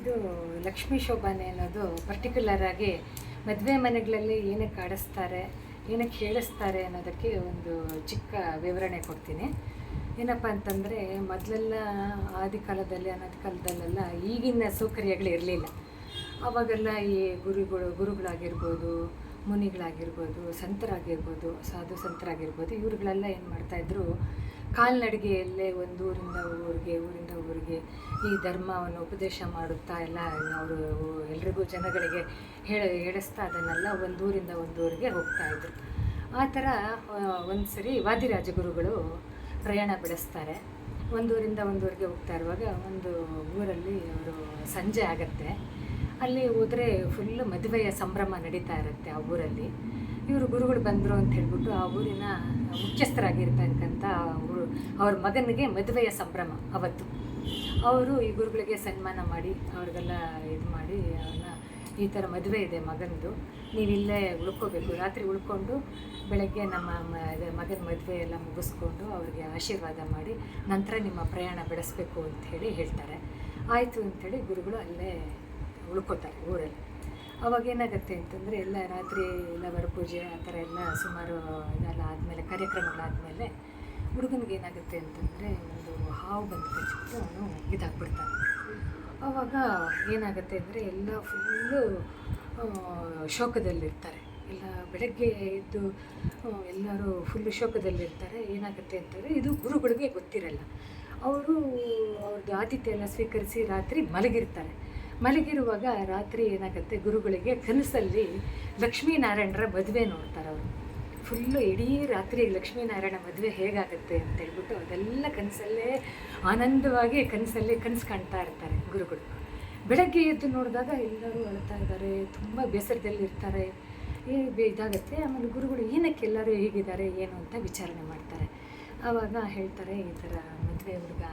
ಇದು ಲಕ್ಷ್ಮೀ ಶೋಭಾನೆ ಅನ್ನೋದು ಪರ್ಟಿಕ್ಯುಲರ್ ಆಗಿ ಮದುವೆ ಮನೆಗಳಲ್ಲಿ ಏನಕ್ಕೆ ಆಡಿಸ್ತಾರೆ ಏನಕ್ಕೆ ಹೇಳಿಸ್ತಾರೆ ಅನ್ನೋದಕ್ಕೆ ಒಂದು ಚಿಕ್ಕ ವಿವರಣೆ ಕೊಡ್ತೀನಿ. ಏನಪ್ಪ ಅಂತಂದರೆ, ಮೊದಲೆಲ್ಲ ಆದಿಕಾಲದಲ್ಲಿ ಅನಾದಿ ಕಾಲದಲ್ಲೆಲ್ಲ ಈಗಿನ ಸೌಕರ್ಯಗಳು ಇರಲಿಲ್ಲ. ಅವಾಗೆಲ್ಲ ಈ ಗುರುಗಳು, ಗುರುಗಳಾಗಿರ್ಬೋದು ಮುನಿಗಳಾಗಿರ್ಬೋದು, ಸಂತರಾಗಿರ್ಬೋದು, ಸಾಧು ಸಂತರಾಗಿರ್ಬೋದು, ಇವ್ರುಗಳೆಲ್ಲ ಏನು ಮಾಡ್ತಾಯಿದ್ರು ಕಾಲ್ನಡಿಗೆಯಲ್ಲೇ ಒಂದು ಊರಿಂದ ಊರಿಗೆ ಊರಿಂದ ಊರಿಗೆ ಈ ಧರ್ಮವನ್ನು ಉಪದೇಶ ಮಾಡುತ್ತಾ ಎಲ್ಲ ಅವರು ಎಲ್ರಿಗೂ ಜನಗಳಿಗೆ ಹೇಳ, ಹೇಳಿಸ್ತಾ ಅದನ್ನೆಲ್ಲ ಒಂದೂರಿಂದ ಒಂದೂರಿಗೆ ಹೋಗ್ತಾಯಿದ್ರು ಆ ಥರ ಒಂದು ಸರಿ ವಾದಿರಾಜಗುರುಗಳು ಪ್ರಯಾಣ ಬೆಳೆಸ್ತಾರೆ. ಒಂದೂರಿಂದ ಒಂದೂರಿಗೆ ಹೋಗ್ತಾ ಇರುವಾಗ ಒಂದು ಊರಲ್ಲಿ ಅವರು ಸಂಜೆ ಆಗತ್ತೆ. ಅಲ್ಲಿ ಹೋದರೆ ಫುಲ್ ಮದುವೆಯ ಸಂಭ್ರಮ ನಡೀತಾ ಇರುತ್ತೆ ಆ ಊರಲ್ಲಿ. ಇವರು ಗುರುಗಳು ಬಂದರು ಅಂತ ಹೇಳ್ಬಿಟ್ಟು ಆ ಊರಿನ ಮುಖ್ಯಸ್ಥರಾಗಿರ್ತಕ್ಕಂಥ ಅವರು ಅವ್ರ ಮಗನಿಗೆ ಮದುವೆಯ ಸಂಭ್ರಮ ಅವತ್ತು. ಅವರು ಈ ಗುರುಗಳಿಗೆ ಸನ್ಮಾನ ಮಾಡಿ, ಅವ್ರಿಗೆಲ್ಲ ಇದು ಮಾಡಿ, ಅವ್ರನ್ನ ಈ ಥರ ಮದುವೆ ಇದೆ ಮಗನದು ನೀವಿಲ್ಲೇ ಉಳ್ಕೋಬೇಕು. ರಾತ್ರಿ ಉಳ್ಕೊಂಡು ಬೆಳಗ್ಗೆ ನಮ್ಮ ಮಗನ ಮದುವೆ ಎಲ್ಲ ಮುಗಿಸ್ಕೊಂಡು ಅವ್ರಿಗೆ ಆಶೀರ್ವಾದ ಮಾಡಿ ನಂತರ ನಿಮ್ಮ ಪ್ರಯಾಣ ಬೆಳೆಸಬೇಕು ಅಂತ ಹೇಳಿ ಹೇಳ್ತಾರೆ. ಆಯಿತು ಅಂಥೇಳಿ ಗುರುಗಳು ಅಲ್ಲೇ ಉಳ್ಕೋತಾರೆ ಊರಲ್ಲಿ. ಅವಾಗ ಏನಾಗುತ್ತೆ ಅಂತಂದರೆ ಎಲ್ಲ ರಾತ್ರಿ ಎಲ್ಲ ವರಪೂಜೆ ಆ ಥರ ಎಲ್ಲ ಸುಮಾರು ಇದೆಲ್ಲ ಆದಮೇಲೆ ಕಾರ್ಯಕ್ರಮಗಳಾದಮೇಲೆ ಹುಡುಗನಿಗೆ ಏನಾಗುತ್ತೆ ಅಂತಂದರೆ ಒಂದು ಹಾವು ಬಂದು ಕಚ್ಚಿಬಿಟ್ಟು ಅವನು ಇದಾಗ್ಬಿಡ್ತಾನೆ. ಆವಾಗ ಏನಾಗುತ್ತೆ ಅಂದರೆ ಎಲ್ಲ ಫುಲ್ಲು ಶೋಕದಲ್ಲಿರ್ತಾರೆ. ಎಲ್ಲ ಬೆಳಗ್ಗೆ ಎದ್ದು ಎಲ್ಲರೂ ಫುಲ್ಲು ಶೋಕದಲ್ಲಿರ್ತಾರೆ. ಏನಾಗುತ್ತೆ ಅಂತಂದರೆ ಇದು ಗುರುಗಳಿಗೆ ಗೊತ್ತಿರಲ್ಲ. ಅವರು ಅವ್ರದ್ದು ಆತಿಥ್ಯ ಎಲ್ಲ ಸ್ವೀಕರಿಸಿ ರಾತ್ರಿ ಮಲಗಿರ್ತಾರೆ. ಮಲಗಿರುವಾಗ ರಾತ್ರಿ ಏನಾಗುತ್ತೆ? ಗುರುಗಳಿಗೆ ಕನಸಲ್ಲಿ ಲಕ್ಷ್ಮೀನಾರಾಯಣರ ಮದುವೆ ನೋಡ್ತಾರೆ ಅವರು. ಫುಲ್ಲು ಇಡೀ ರಾತ್ರಿ ಲಕ್ಷ್ಮೀನಾರಾಯಣ ಮದುವೆ ಹೇಗಾಗುತ್ತೆ ಅಂತ ಹೇಳ್ಬಿಟ್ಟು ಅದೆಲ್ಲ ಕನಸಲ್ಲೇ ಆನಂದವಾಗಿ ಕನಸಲ್ಲಿ ಕನಸು ಕಾಣ್ತಾ ಇರ್ತಾರೆ ಗುರುಗಳು. ಬೆಳಗ್ಗೆ ಎದ್ದು ನೋಡಿದಾಗ ಎಲ್ಲರೂ ಅಳ್ತಾ ಇದ್ದಾರೆ, ತುಂಬ ಬೇಸರದಲ್ಲಿರ್ತಾರೆ ಏ, ಬೇ, ಇದಾಗುತ್ತೆ? ಆಮೇಲೆ ಗುರುಗಳು ಏನಕ್ಕೆ ಎಲ್ಲರೂ ಹೇಗಿದ್ದಾರೆ, ಏನು ಅಂತ ವಿಚಾರಣೆ ಮಾಡ್ತಾರೆ. ಆವಾಗ ಹೇಳ್ತಾರೆ, ಈ ಥರ ಮದುವೆ ಹುಡುಗ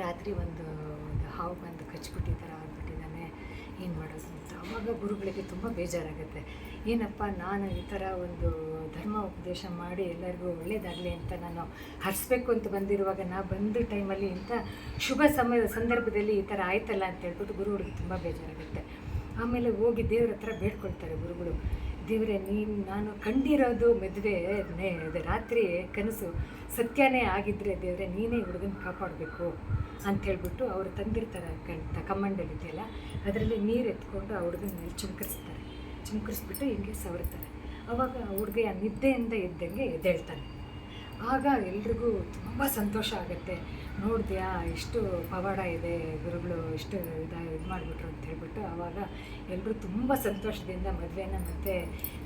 ರಾತ್ರಿ ಒಂದು ಹಾವು ಬಂದು ಕಚ್ಬಿಟ್ಟಿದ್ದಾರೆ ಏನು ಮಾಡೋದು ಅಂತ. ಆವಾಗ ಗುರುಗಳಿಗೆ ತುಂಬ ಬೇಜಾರಾಗುತ್ತೆ. ಏನಪ್ಪ, ನಾನು ಈ ಥರ ಒಂದು ಧರ್ಮ ಉಪದೇಶ ಮಾಡಿ ಎಲ್ಲರಿಗೂ ಒಳ್ಳೇದಾಗಲಿ ಅಂತ ನಾನು ಹರಿಸ್ಬೇಕು ಅಂತ ಬಂದಿರುವಾಗ ನಾ ಬಂದ ಟೈಮಲ್ಲಿ ಇಂಥ ಶುಭ ಸಮಯ ಸಂದರ್ಭದಲ್ಲಿ ಈ ಥರ ಆಯ್ತಲ್ಲ ಅಂತ ಹೇಳ್ಬಿಟ್ಟು ಗುರುಗಳಿಗೆ ತುಂಬ ಬೇಜಾರಾಗುತ್ತೆ. ಆಮೇಲೆ ಹೋಗಿ ದೇವ್ರ ಹತ್ರ ಬೇಡ್ಕೊಳ್ತಾರೆ ಗುರುಗಳು. ದೇವರೇ, ನೀನು, ನಾನು ಕಂಡಿರೋದು ಮದುವೆ ರಾತ್ರಿ ಕನಸು ಸತ್ಯನೇ ಆಗಿದ್ದರೆ ದೇವರೆ, ನೀನೇ ಹುಡುಗನ ಕಾಪಾಡಬೇಕು ಅಂತ ಹೇಳ್ಬಿಟ್ಟು ಅವರು ತಂದಿರ್ತಾರೆ ಕಂತ ಕಮ್ಮಂಡಲಿದೆಯಲ್ಲ ಅದರಲ್ಲಿ ನೀರು ಎತ್ಕೊಂಡು ಆ ಹುಡುಗನ ಮೇಲೆ ಚುಮಕರಿಸ್ತಾರೆ. ಚುಮಕರಿಸ್ಬಿಟ್ಟು ಹಿಂಗೆ ಸವರ್ತಾರೆ ಆವಾಗ ಆ ಹುಡುಗ ನಿದ್ದೆಯಿಂದ ಎದ್ದಂಗೆ ಎದ್ದೇಳ್ತಾನೆ. ಆಗ ಎಲ್ರಿಗೂ ತುಂಬ ಸಂತೋಷ ಆಗುತ್ತೆ. ನೋಡಿದ್ಯಾ ಎಷ್ಟು ಪವಾಡ ಇದೆ, ಗುರುಗಳು ಎಷ್ಟು ಇದ, ಇದು ಮಾಡಿಬಿಟ್ರು ಅಂತ ಹೇಳ್ಬಿಟ್ಟು ಆವಾಗ ಎಲ್ಲರೂ ತುಂಬ ಸಂತೋಷದಿಂದ ಮದುವೆನ ಮತ್ತೆ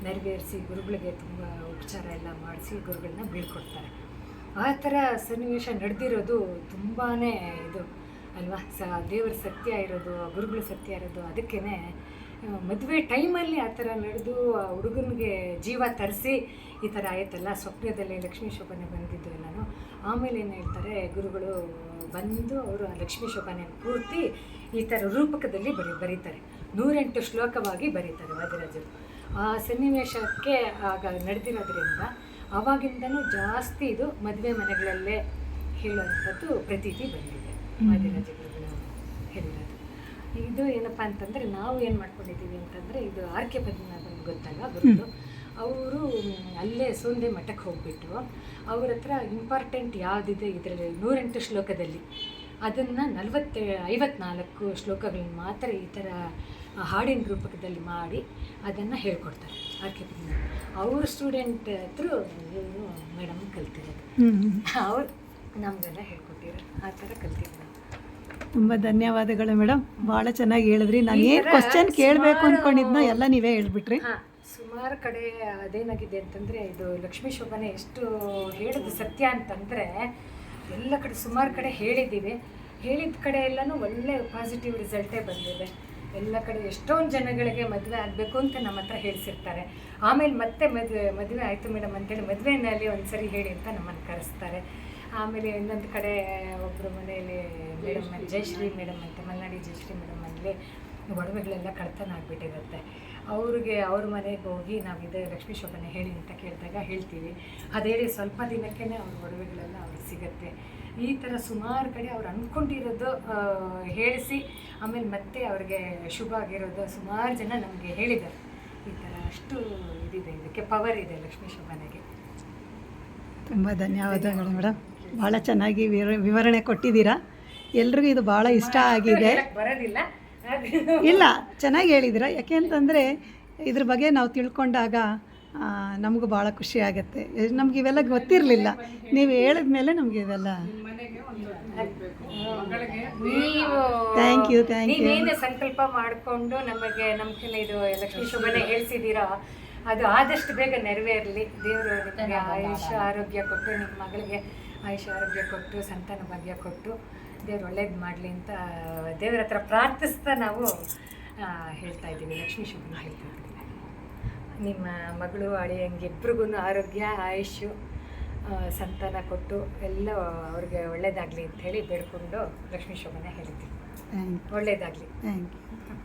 ನೆರವೇರಿಸಿ ಗುರುಗಳಿಗೆ ತುಂಬ ಉಪಚಾರ ಎಲ್ಲ ಮಾಡಿಸಿ ಗುರುಗಳನ್ನ ಬೀಳ್ಕೊಡ್ತಾರೆ. ಆ ಥರ ಸನ್ನಿವೇಶ ನಡೆದಿರೋದು ತುಂಬಾ ಇದು ಅಲ್ವಾ? ಸ, ದೇವರ ಸತ್ಯ ಇರೋದು, ಗುರುಗಳ ಸತ್ಯ ಇರೋದು ಅದಕ್ಕೇ ಮದುವೆ ಟೈಮಲ್ಲಿ ಆ ಥರ ನಡೆದು ಆ ಹುಡುಗನಿಗೆ ಜೀವ ತರಿಸಿ ಈ ಥರ ಆಯ್ತಲ್ಲ? ಸ್ವಪ್ನದಲ್ಲಿ ಲಕ್ಷ್ಮೀ ಶೋಭನೆ ಬಂದಿದ್ದು ಎಲ್ಲನೂ. ಆಮೇಲೆ ಏನು ಹೇಳ್ತಾರೆ ಗುರುಗಳು ಬಂದು ಅವರು ಆ ಲಕ್ಷ್ಮೀ ಶೋಭನೆ ಪೂರ್ತಿ ಈ ಥರ ರೂಪಕದಲ್ಲಿ ಬರಿ ಬರೀತಾರೆ. ನೂರೆಂಟು ಶ್ಲೋಕವಾಗಿ ಬರೀತಾರೆ ವಾದಿರಾಜರು. ಆ ಸನ್ನಿವೇಶಕ್ಕೆ ಆಗ ನಡೆದಿರೋದ್ರಿಂದ ಆವಾಗಿಂದನೂ ಜಾಸ್ತಿ ಇದು ಮದುವೆ ಮನೆಗಳಲ್ಲೇ ಹೇಳುವಂಥದ್ದು ಪ್ರತೀತಿ ಬಂದಿದೆ. ವಾದಿರಾಜ ಗುರುಗಳು ಹೇಳಿರೋದು ಇದು ಏನಪ್ಪ ಅಂತಂದರೆ ನಾವು ಏನು ಮಾಡ್ಕೊಂಡಿದ್ದೀವಿ ಅಂತಂದರೆ ಇದು ಆರ್ ಕೆ ಪದ್ಮನಾಭನ್ ಗೊತ್ತಲ್ಲ ಅವರು ಅಲ್ಲೇ ಸೋಂದೆ ಮಠಕ್ಕೆ ಹೋಗ್ಬಿಟ್ಟು ಅವ್ರ ಹತ್ರ ಇಂಪಾರ್ಟೆಂಟ್ ಯಾವುದಿದೆ ಇದರಲ್ಲಿ ನೂರೆಂಟು ಶ್ಲೋಕದಲ್ಲಿ. ಅದನ್ನು ನಲವತ್ತೆ ಐವತ್ನಾಲ್ಕು ಶ್ಲೋಕಗಳನ್ನ ಮಾತ್ರ ಈ ಥರ ಹಾಡಿನ ರೂಪಕದಲ್ಲಿ ಮಾಡಿ ಅದನ್ನು ಹೇಳ್ಕೊಡ್ತಾರೆ ಆರ್ ಕೆ ಪದ್ಮನಾಭ. ಅವ್ರ ಸ್ಟೂಡೆಂಟ್ ಹತ್ರ ಮೇಡಮ್ ಕಲ್ತಿರೋದು. ಅವ್ರು ನಮಗೆಲ್ಲ ಹೇಳ್ಕೊಟ್ಟಿರೋ ಆ ಥರ ಕಲ್ತಿರೋದು ನಾವು ತುಂಬ ಧನ್ಯವಾದಗಳು ಮೇಡಮ್. ಭಾಳ ಚೆನ್ನಾಗಿ ಹೇಳಿದ್ರಿ. ನಾನು ಏನು ಕ್ವಶನ್ ಕೇಳಬೇಕು ಅನ್ಕೊಂಡಿದ್ನ ಅಂದ್ಕೊಂಡಿದ್ನೋ ಎಲ್ಲ ನೀವೇ ಹೇಳ್ಬಿಟ್ರಿ. ಸುಮಾರು ಕಡೆ ಅದೇನಾಗಿದೆ ಅಂತಂದರೆ ಇದು ಲಕ್ಷ್ಮೀ ಶೋಭನೆ ಎಷ್ಟು ಹೇಳೋದು ಸತ್ಯ ಅಂತಂದರೆ ಎಲ್ಲ ಕಡೆ ಸುಮಾರು ಕಡೆ ಹೇಳಿದ್ದೀವಿ. ಹೇಳಿದ ಕಡೆ ಎಲ್ಲನೂ ಒಳ್ಳೆ ಪಾಸಿಟಿವ್ ರಿಸಲ್ಟೇ ಬಂದಿದೆ. ಎಲ್ಲ ಕಡೆ ಎಷ್ಟೊಂದು ಜನಗಳಿಗೆ ಮದುವೆ ಆಗಬೇಕು ಅಂತ ನಮ್ಮ ಹತ್ರ ಹೇಳಿಸಿರ್ತಾರೆ. ಆಮೇಲೆ ಮತ್ತೆ ಮದುವೆ ಮದುವೆ ಆಯಿತು ಮೇಡಮ್ ಅಂತೇಳಿ ಮದುವೆನಲ್ಲಿ ಒಂದು ಸರಿ ಹೇಳಿ ಅಂತ ನಮ್ಮನ್ನು ಕರೆಸ್ತಾರೆ. ಆಮೇಲೆ ಇನ್ನೊಂದು ಕಡೆ ಒಬ್ಬರು ಮನೆಯಲ್ಲಿ ಮೇಡಮ್ ಜಯಶ್ರೀ ಮೇಡಮ್ ಅಂತ, ಮಲ್ನಾಡಿ ಜಯಶ್ರೀ ಮೇಡಮ್ ಅಲ್ಲಿ ಒಡವೆಗಳೆಲ್ಲ ಕಳ್ತನ ಆಗಿಬಿಟ್ಟಿರುತ್ತೆ. ಅವ್ರಿಗೆ ಅವ್ರ ಮನೆಗೆ ಹೋಗಿ ನಾವು ಇದೇ ಲಕ್ಷ್ಮೀ ಶೋಭನೆ ಹೇಳಿ ಅಂತ ಕೇಳಿದಾಗ ಹೇಳ್ತೀವಿ. ಅದೇ ಸ್ವಲ್ಪ ದಿನಕ್ಕೇ ಅವ್ರ ಒಡವೆಗಳೆಲ್ಲ ಅವ್ರಿಗೆ ಸಿಗುತ್ತೆ. ಈ ಥರ ಸುಮಾರು ಕಡೆ ಅವ್ರು ಅಂದ್ಕೊಂಡಿರೋದು ಹೇಳಿಸಿ, ಆಮೇಲೆ ಮತ್ತೆ ಅವ್ರಿಗೆ ಶುಭ ಆಗಿರೋದು ಸುಮಾರು ಜನ ನಮಗೆ ಹೇಳಿದ್ದಾರೆ ಈ ಥರ ಅಷ್ಟು ಇದಿದೆ, ಇದಕ್ಕೆ ಪವರ್ ಇದೆ ಲಕ್ಷ್ಮೀ ಶೋಭನೆಗೆ. ತುಂಬ ಧನ್ಯವಾದಗಳು ಮೇಡಮ್. ಭಾಳ ಚೆನ್ನಾಗಿ ವಿವರ- ವಿವರಣೆ ಕೊಟ್ಟಿದ್ದೀರಾ? ಎಲ್ರಿಗೂ ಇದು ಭಾಳ ಇಷ್ಟ ಆಗಿದೆ. ಇಲ್ಲ ಚೆನ್ನಾಗಿ ಹೇಳಿದಿರ ಯಾಕೆ ಅಂತಂದರೆ ಇದ್ರ ಬಗ್ಗೆ ನಾವು ತಿಳ್ಕೊಂಡಾಗ ನಮಗೂ ಭಾಳ ಖುಷಿ ಆಗುತ್ತೆ. ನಮ್ಗೆ ಇವೆಲ್ಲ ಗೊತ್ತಿರಲಿಲ್ಲ. ನೀವು ಹೇಳಿದ ಮೇಲೆ ನಮಗೆ ಇವೆಲ್ಲ ಥ್ಯಾಂಕ್ ಯು ಥ್ಯಾಂಕ್ ಯು ಸಂಕಲ್ಪ ಮಾಡಿಕೊಂಡು ನಮಗೆ ನಮ್ಮ ಇದು ಲಕ್ಷ್ಮೀ ಶುಭನೇ ಹೇಳ್ಸಿದ್ದೀರಾ ಅದು ಆದಷ್ಟು ಬೇಗ ನೆರವೇರಲಿ. ದೇವರು ನಿಮಗೆ ಆಯುಷ್ಯ ಆರೋಗ್ಯ ಕೊಟ್ಟು ನಿಮ್ಮ ಮಗಳಿಗೆ ಆಯುಷ್ಯ ಆರೋಗ್ಯ ಕೊಟ್ಟು ಸಂತಾನ ಭಾಗ್ಯ ಕೊಟ್ಟು ದೇವ್ರು ಒಳ್ಳೇದು ಮಾಡಲಿ ಅಂತ ದೇವ್ರ ಹತ್ರ ಪ್ರಾರ್ಥಿಸ್ತಾ ನಾವು ಹೇಳ್ತಾ ಇದ್ದೀವಿ. ಲಕ್ಷ್ಮೀ ಶುಭ ಹೇಳ್ತಾ ಇದ್ದೀವಿ. ನಿಮ್ಮ ಮಗಳು ಅಳಿಯಂಗೆ ಇಬ್ರಿಗೂ ಆರೋಗ್ಯ ಆಯುಷು ಸಂತಾನ ಕೊಟ್ಟು ಎಲ್ಲ ಅವ್ರಿಗೆ ಒಳ್ಳೇದಾಗಲಿ ಅಂತ ಹೇಳಿ ಬೇಡ್ಕೊಂಡು ಲಕ್ಷ್ಮೀ ಶೋಭನೆ ಹೇಳ್ತೀವಿ. ಥ್ಯಾಂಕ್ ಒಳ್ಳೇದಾಗಲಿ. Thank you